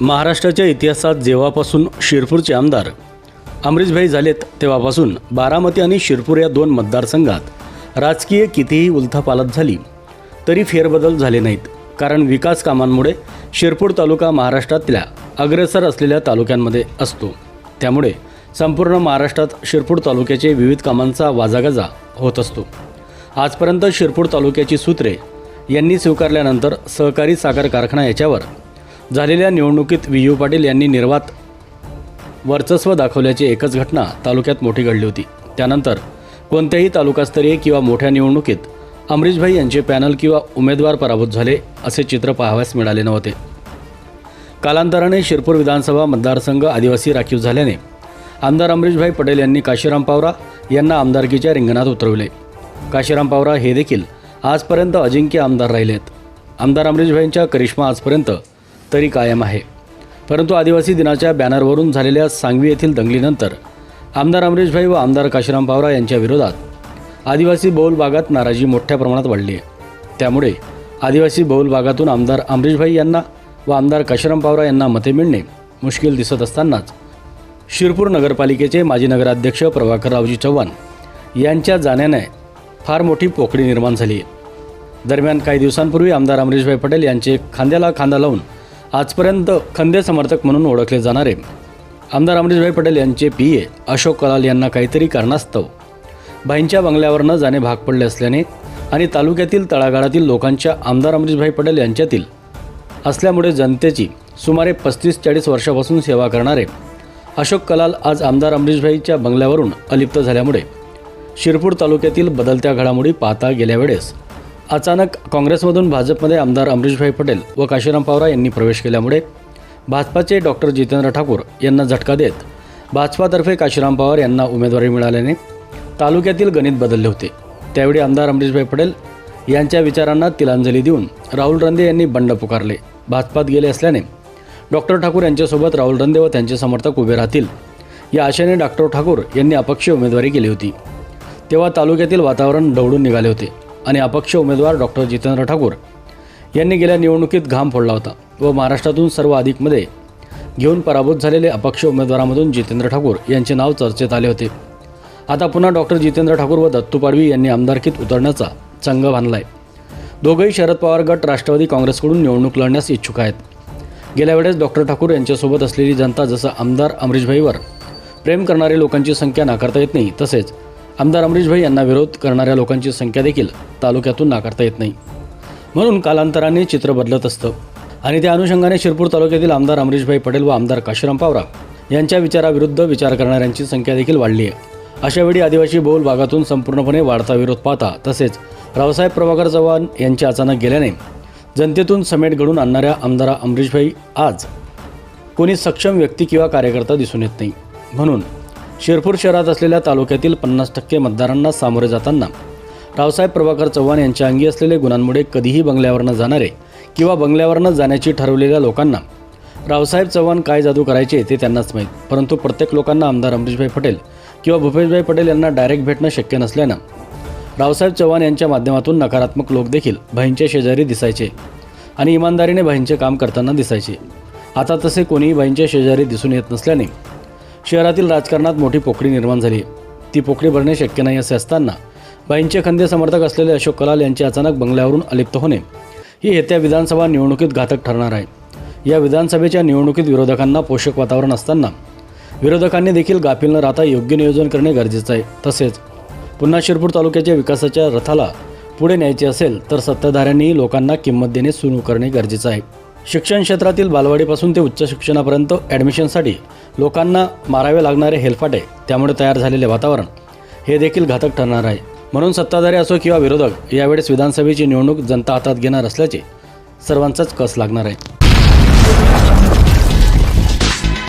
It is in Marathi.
महाराष्ट्राच्या इतिहासात जेव्हापासून शिरपूरचे आमदार अमरीशभाई झालेत तेव्हापासून बारामती आणि शिरपूर या दोन मतदारसंघात राजकीय कितीही उलथापालथ झाली तरी फेरबदल झाले नाहीत. कारण विकास कामांमुळे शिरपूर तालुका महाराष्ट्रातल्या अग्रेसर असलेल्या तालुक्यांमध्ये असतो. त्यामुळे संपूर्ण महाराष्ट्रात शिरपूर तालुक्याचे विविध कामांचा वाजागाजा होत असतो. आजपर्यंत शिरपूर तालुक्याची सूत्रे यांनी स्वीकारल्यानंतर सहकारी साखर कारखाना याच्यावर झालेल्या निवडणुकीत व्ही यू पाटील यांनी निर्वात वर्चस्व दाखवल्याची एकच घटना तालुक्यात मोठी घडली होती. त्यानंतर कोणत्याही तालुकास्तरीय किंवा मोठ्या निवडणुकीत अमरीशभाई यांचे पॅनल किंवा उमेदवार पराभूत झाले असे चित्र पाहावयास मिळाले नव्हते. कालांतराने शिरपूर विधानसभा मतदारसंघ आदिवासी राखीव झाल्याने आमदार अमरीशभाई पटेल यांनी काशीराम पावरा यांना आमदारकीच्या रिंगणात उतरवले. काशीराम पावरा हे देखील आजपर्यंत अजिंक्य आमदार राहिलेत. आमदार अमरीशभाईंच्या करिश्मा आजपर्यंत तरी कायम आहे. परंतु आदिवासी दिनाच्या बॅनरवरून झालेल्या सांगवी येथील दंगलीनंतर आमदार अमरेशभाई व आमदार काशीराम पावरा यांच्या विरोधात आदिवासी बहुल भागात नाराजी मोठ्या प्रमाणात वाढली आहे. त्यामुळे आदिवासी बहुल भागातून आमदार अमरीशभाई यांना व आमदार काशीराम पावरा यांना मते मिळणे मुश्किल दिसत असतानाच शिरपूर नगरपालिकेचे माजी नगराध्यक्ष प्रभाकररावजी चव्हाण यांच्या जाण्याने फार मोठी पोकळी निर्माण झाली आहे. दरम्यान काही दिवसांपूर्वी आमदार अमरीशभाई पटेल यांचे खांद्याला खांदा लावून आजपर्यंत खंदे समर्थक म्हणून ओळखले जाणारे. आमदार अमरीशभाई पटेल यांचे पी ए अशोक कलाल यांना काहीतरी कारणास्तव. भाईंच्या बंगल्यावर न जाणे भाग पडले असल्याने आणि तालुक्यातील तळागाळातील लोकांच्या आमदार अमरीशभाई पटेल यांच्यातील असल्यामुळे जनतेची सुमारे पस्तीस चाळीस वर्षापासून सेवा करणारे अशोक कलाल आज आमदार अमरीशभाईच्या बंगल्यावरून अलिप्त झाल्यामुळे शिरपूर तालुक्यातील बदलत्या घडामोडी पाहता गेल्या वेळेस अचानक काँग्रेसमधून भाजपमध्ये आमदार अमरीशभाई पटेल व काशीराम पावरा यांनी प्रवेश केल्यामुळे भाजपाचे डॉक्टर जितेंद्र ठाकूर यांना झटका देत भाजपातर्फे काशीराम पवार यांना उमेदवारी मिळाल्याने तालुक्यातील गणित बदलले होते. त्यावेळी आमदार अमरीशभाई पटेल यांच्या विचारांना तिलांजली देऊन राहुल रंदे यांनी बंड पुकारले. भाजपात गेले असल्याने डॉक्टर ठाकूर यांच्यासोबत राहुल रंदे व त्यांचे समर्थक उभे राहतील या आशेने डॉक्टर ठाकूर यांनी अपक्ष उमेदवारी केली होती. तेव्हा तालुक्यातील वातावरण ढवळून निघाले होते. आणि अपक्ष उमेदवार डॉक्टर जितेंद्र ठाकूर यांनी गेल्या निवडणुकीत घाम फोडला होता व महाराष्ट्रातून सर्व अधिकमध्ये घेऊन पराभूत झालेले अपक्ष उमेदवारामधून जितेंद्र ठाकूर यांचे नाव चर्चेत आले होते. आता पुन्हा डॉक्टर जितेंद्र ठाकूर व दत्तू पाडवी यांनी आमदारकीत उतरण्याचा चंग बांधलाय. दोघंही शरद पवार गट राष्ट्रवादी काँग्रेसकडून निवडणूक लढण्यास इच्छुक आहेत. गेल्या वेळेस डॉक्टर ठाकूर यांच्यासोबत असलेली जनता जसं आमदार अमरीशभाईवर प्रेम करणारे लोकांची संख्या नाकारता येत नाही तसेच आमदार अमरीशभाई यांना विरोध करणाऱ्या लोकांची संख्या देखील तालुक्यातून नाकारता येत नाही. म्हणून कालांतराने चित्र बदलत असतं. आणि त्या अनुषंगाने शिरपूर तालुक्यातील आमदार अमरीशभाई पटेल व आमदार काशीराम पावरा यांच्या विचाराविरुद्ध विचार करणाऱ्यांची संख्या देखील वाढली आहे. अशावेळी आदिवासी बहुल भागातून संपूर्णपणे वाढता विरोध पाहता तसेच रावसाहेब प्रभाकर चव्हाण यांच्या अचानक गेल्याने जनतेतून समेट घडून आणणाऱ्या आमदार अमरीशभाई आज कोणी सक्षम व्यक्ती किंवा कार्यकर्ता दिसून येत नाही. म्हणून शिरपूर शहरात असलेल्या तालुक्यातील पन्नास टक्के मतदारांना सामोरे जाताना रावसाहेब प्रभाकर चव्हाण यांच्या अंगी असलेले गुणांमुळे कधीही बंगल्यावरनं जाणारे किंवा बंगल्यावरनं जाण्याची ठरवलेल्या लोकांना रावसाहेब चव्हाण काय जादू करायचे ते त्यांनाच माहीत. परंतु प्रत्येक लोकांना आमदार अमरीशभाई पटेल किंवा भूपेशभाई पटेल यांना डायरेक्ट भेटणं शक्य नसल्यानं रावसाहेब चव्हाण यांच्या माध्यमातून नकारात्मक लोक देखील भाईंच्या शेजारी दिसायचे आणि इमानदारीने भाईंचे काम करताना दिसायचे. आता तसे कोणीही भाईंच्या शेजारी दिसून येत नसल्याने शहरातील राजकारणात मोठी पोकळी निर्माण झाली. ती पोकळी भरणे शक्य नाही असे असताना बाईंचे खंदे समर्थक असलेले अशोक कलाल यांचे अचानक बंगल्यावरून अलिप्त होणे ही येत्या विधानसभा निवडणुकीत घातक ठरणार आहे. या विधानसभेच्या निवडणुकीत विरोधकांना पोषक वातावरण असताना विरोधकांनी देखील गाफील न राहता योग्य नियोजन करणे गरजेचं आहे. तसेच पुन्हा शिरपूर तालुक्याच्या विकासाच्या रथाला पुढे न्यायचे असेल तर सत्ताधाऱ्यांनीही लोकांना किंमत देणे सुरू करणे गरजेचं आहे. शिक्षण क्षेत्रातील बालवाडीपासून ते उच्च शिक्षणापर्यंत ॲडमिशनसाठी लोकांना मारावे लागणारे हेलफाटे त्यामुळे तयार झालेले वातावरण. हे देखील घातक ठरणार आहे. म्हणून सत्ताधारी असो किंवा विरोधक यावेळेस विधानसभेची निवडणूक जनता हातात घेणार असल्याचे सर्वांचाच कस लागणार आहे.